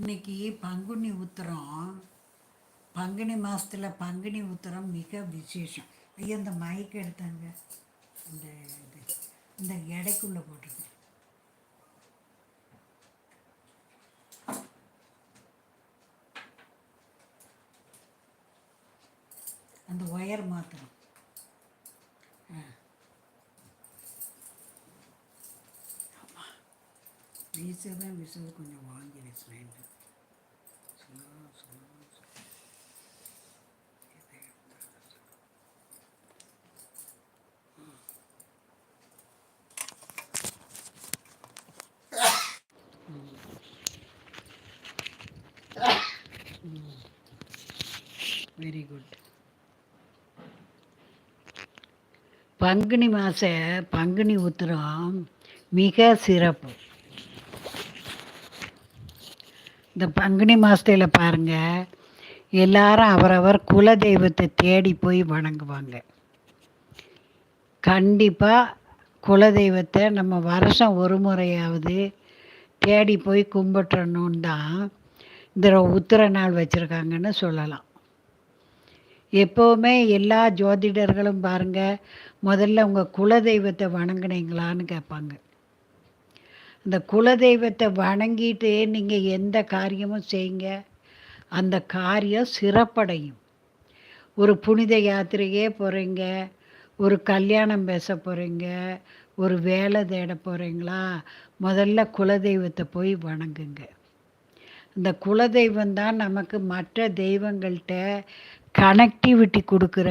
இன்னைக்கு பங்குனி உத்திரம் பங்குனி மாதத்தில் பங்குனி உத்திரம் மிக விசேஷம். ஐயா இந்த மைக் எடுத்தாங்க. இந்த இது இந்த எடைக்குள்ளே போட்டிருக்கேன் அந்த ஒயர் மாத்திரம் வீசுதான் வீசுறது கொஞ்சம் வாங்கி வச்சுனேன் வெரி குட் பங்குனி மாத பங்குனி உத்திரம் மிக சிறப்பு. இந்த பங்குனி மாதத்தில் பாருங்கள் எல்லாரும் அவரவர் குல தெய்வத்தை தேடி போய் வணங்குவாங்க. கண்டிப்பாக குல தெய்வத்தை நம்ம வருஷம் ஒரு முறையாவது தேடி போய் கும்பிட்றணுன்னு தான் இந்த உத்திர நாள் வச்சுருக்காங்கன்னு சொல்லலாம். எப்போவுமே எல்லா ஜோதிடர்களும் பாருங்கள் முதல்ல உங்கள் குலதெய்வத்தை வணங்கினீங்களான்னு கேட்பாங்க. அந்த குலதெய்வத்தை வணங்கிட்டு நீங்கள் எந்த காரியமும் செய்யுங்க அந்த காரியம் சிறப்படையும். ஒரு புனித யாத்திரையே போகிறீங்க ஒரு கல்யாணம் பேச போகிறீங்க ஒரு வேலை தேட போகிறீங்களா முதல்ல குலதெய்வத்தை போய் வணங்குங்க. இந்த குலதெய்வம் தான் நமக்கு மற்ற தெய்வங்கள்கிட்ட கனெக்டிவிட்டி கொடுக்குற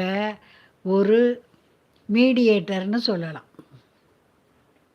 ஒரு மீடியேட்டர்னு சொல்லலாம்.